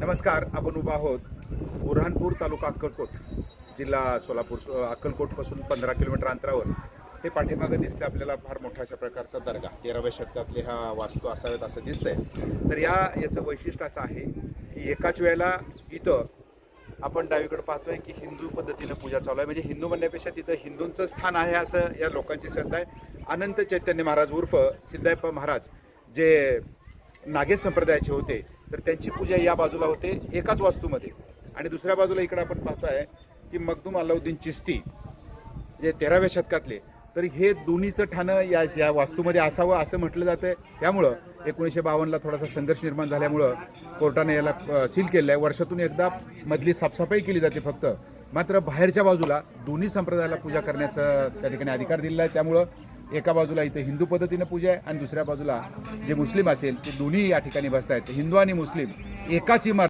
नमस्कार आपण उभा आहोत बुरहानपूर तालुका अक्कलकोट जिल्हा सोलापूर अक्कलकोटपासून पंधरा किलोमीटर अंतरावर. हे पाठीमागं दिसते आपल्याला फार मोठा अशा प्रकारचा दर्गा. तेराव्या शतकातले हा वास्तू असावेत असं दिसतंय. तर या याचं वैशिष्ट्य असं आहे की एकाच वेळेला इथं आपण डावीकडे पाहतोय की हिंदू पद्धतीनं पूजा चालू आहे. म्हणजे हिंदू म्हणण्यापेक्षा तिथं हिंदूंचं स्थान आहे असं या लोकांची श्रद्धा आहे. अनंत चैतन्य महाराज उर्फ सिद्धायप्पा महाराज जे नागेश संप्रदायाचे होते तर त्यांची पूजा या बाजूला होते एकाच वास्तूमध्ये. आणि दुसऱ्या बाजूला इकडे आपण पाहताय की मगदूम अलाउद्दीन चिस्ती जे तेराव्या शतकातले तर हे दोन्हीचं ठाणं या या वास्तूमध्ये असावं असं म्हटलं जातं त्यामुळं एकोणीसशे बावन्नला थोडासा संघर्ष निर्माण झाल्यामुळं कोर्टाने याला सील केलं आहे वर्षातून एकदा मधली साफसफाई केली जाते फक्त. मात्र बाहेरच्या बाजूला दोन्ही संप्रदायाला पूजा करण्याचा त्या ठिकाणी अधिकार दिलेला आहे. त्यामुळं एका बाजूला इथे हिंदू पद्धतीनं पूजा आहे आणि दुसऱ्या बाजूला जे मुस्लिम असेल ते दोन्ही या ठिकाणी बसत आहेत हिंदू आणि मुस्लिम एकाच इमारत